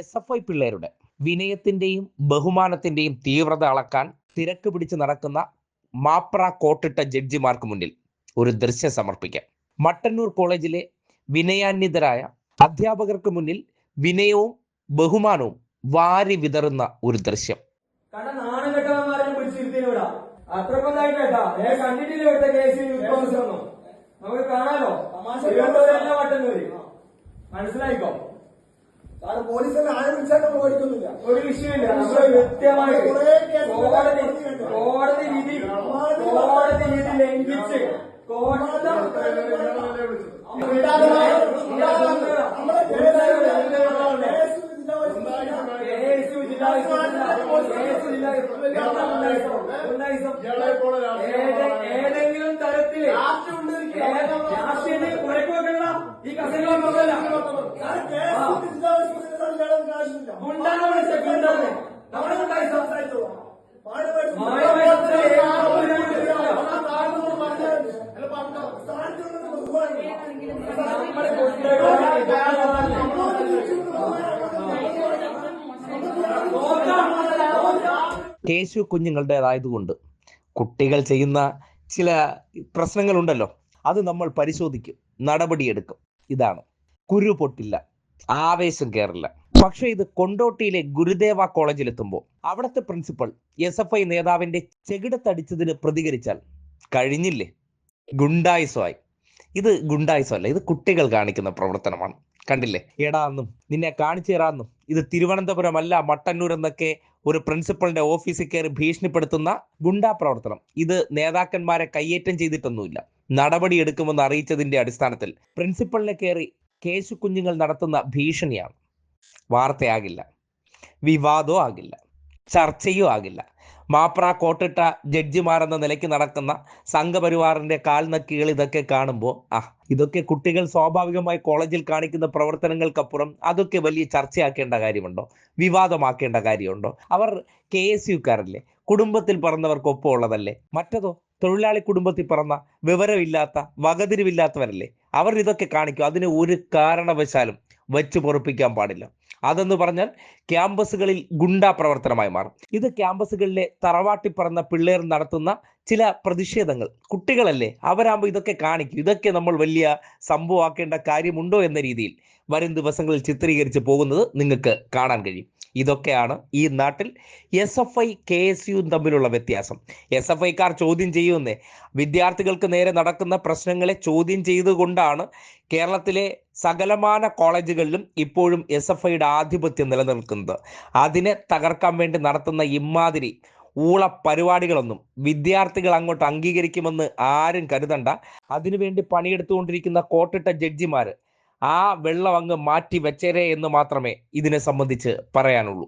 S F I പിള്ളേരുടെ വിനയത്തിന്റെയും ബഹുമാനത്തിന്റെയും തീവ്രത അളക്കാൻ തിരക്ക് പിടിച്ച് നടക്കുന്ന മാപ്ര കോട്ടിട്ട ജഡ്ജിമാർക്ക് മുന്നിൽ ഒരു ദൃശ്യം സമർപ്പിക്കാം. മട്ടന്നൂർ കോളേജിലെ വിനയാന്വിതരായ അധ്യാപകർക്ക് മുന്നിൽ വിനയവും ബഹുമാനവും വാരി വിതറുന്ന ഒരു ദൃശ്യം. കാരണം ഒരു വിഷയമില്ല. നമ്മൾ കൃത്യമായിട്ട് കോടതി കോടതി വിധി കോടതി വിധി ലംഘിച്ച് കോടതി ഏതെങ്കിലും തരത്തിൽ വെക്കണ്ട ഈ കസേര ഗുണ്ടാണ് ഗുണ്ടാണ് സംസാരിച്ചു? മായമായി സംസാരിച്ച ഏത് ഗുണ്ടാണ് വിളിച്ചിട്ടില്ല. നമ്മുടെ കേശു കുഞ്ഞുങ്ങളുടേതായതുകൊണ്ട് കുട്ടികൾ ചെയ്യുന്ന ചില പ്രശ്നങ്ങളുണ്ടല്ലോ അത് നമ്മൾ പരിശോധിക്കും നടപടിയെടുക്കും. ഇതാണ്. കുരു പൊട്ടില്ല ആവേശം കയറില്ല പക്ഷെ ഇത് കൊണ്ടോട്ടിയിലെ ഗുരുദേവ കോളേജിൽ എത്തുമ്പോൾ അവിടുത്തെ പ്രിൻസിപ്പൽ എസ് എഫ് ഐ നേതാവിന്റെ ചെകിടത്തടിച്ചതിന് പ്രതികരിച്ചാൽ കഴിഞ്ഞില്ലേ? ഗുണ്ടായിസമായി. ഇത് ഗുണ്ടായിസമല്ല ഇത് കുട്ടികൾ കാണിക്കുന്ന പ്രവർത്തനമാണ്. കണ്ടില്ലേ? എടാന്നും നിന്നെ കാണിച്ചു തരാന്നും ഇത് തിരുവനന്തപുരം അല്ല മട്ടന്നൂർ എന്നൊക്കെ ഒരു പ്രിൻസിപ്പളിന്റെ ഓഫീസിൽ കയറി ഭീഷണിപ്പെടുത്തുന്ന ഗുണ്ടാ പ്രവർത്തനം. ഇത് നേതാക്കന്മാരെ കയ്യേറ്റം ചെയ്തിട്ടൊന്നുമില്ല. നടപടി എടുക്കുമെന്ന് അറിയിച്ചതിന്റെ അടിസ്ഥാനത്തിൽ പ്രിൻസിപ്പളിനെ കയറി കേശു കുഞ്ഞുങ്ങൾ നടത്തുന്ന ഭീഷണിയാണ്. വാർത്തയാകില്ല. വിവാദവും ആകില്ല. ചർച്ചയും ആകില്ല. മാപ്ര കോട്ടിട്ട ജഡ്ജിമാരെന്ന നിലയ്ക്ക് നടക്കുന്ന സംഘപരിവാറിന്റെ കാൽനക്കികൾ ഇതൊക്കെ കാണുമ്പോൾ ആ ഇതൊക്കെ കുട്ടികൾ സ്വാഭാവികമായി കോളേജിൽ കാണിക്കുന്ന പ്രവർത്തനങ്ങൾക്കപ്പുറം അതൊക്കെ വലിയ ചർച്ചയാക്കേണ്ട കാര്യമുണ്ടോ? വിവാദമാക്കേണ്ട കാര്യമുണ്ടോ? അവർ കെ എസ് യുക്കാരല്ലേ കുടുംബത്തിൽ പറഞ്ഞവർക്കൊപ്പം ഉള്ളതല്ലേ മറ്റതോ തൊഴിലാളി കുടുംബത്തിൽ പറഞ്ഞ വിവരമില്ലാത്ത വകതിരിവില്ലാത്തവരല്ലേ? അവർ ഇതൊക്കെ കാണിക്കും. അതിന് ഒരു കാരണവശാലും വെച്ച് പൊറപ്പിക്കാൻ പാടില്ല. അതെന്ന് പറഞ്ഞാൽ ക്യാമ്പസുകളിൽ ഗുണ്ടാ പ്രവർത്തനമായി മാറും. ഇത് ക്യാമ്പസുകളിലെ തറവാട്ടി പറന്ന പിള്ളേർ നടത്തുന്ന ചില പ്രതിഷേധങ്ങൾ. കുട്ടികളല്ലേ അവരാകുമ്പോൾ ഇതൊക്കെ കാണിക്കും. ഇതൊക്കെ നമ്മൾ വലിയ സംഭവമാക്കേണ്ട കാര്യമുണ്ടോ എന്ന രീതിയിൽ. വരും ദിവസങ്ങളിൽ ചിത്രീകരിച്ച് പോകുന്നത് നിങ്ങൾക്ക് കാണാൻ കഴിയും. ഇതൊക്കെയാണ് ഈ നാട്ടിൽ S F I K S U തമ്മിലുള്ള വ്യത്യാസം. എസ് എഫ് ഐക്കാർ ചോദ്യം ചെയ്യുമെന്നേ വിദ്യാർത്ഥികൾക്ക് നേരെ നടക്കുന്ന പ്രശ്നങ്ങളെ ചോദ്യം ചെയ്തുകൊണ്ടാണ് കേരളത്തിലെ സകലമാന കോളേജുകളിലും ഇപ്പോഴും എസ് എഫ് ഐയുടെ ആധിപത്യം നിലനിൽക്കുന്നത്. അതിനെ തകർക്കാൻ വേണ്ടി നടത്തുന്ന ഇമാതിരി ഊള പരിപാടികളൊന്നും വിദ്യാർത്ഥികൾ അങ്ങോട്ട് അംഗീകരിക്കുമെന്ന് ആരും കരുതണ്ട. അതിനുവേണ്ടി പണിയെടുത്തുകൊണ്ടിരിക്കുന്ന കോട്ടിട്ട ജഡ്ജിമാര് ആ വെള്ളം അങ്ങ് മാറ്റി വെച്ചേരെ എന്ന് മാത്രമേ ഇതിനെ സംബന്ധിച്ച് പറയാനുള്ളൂ.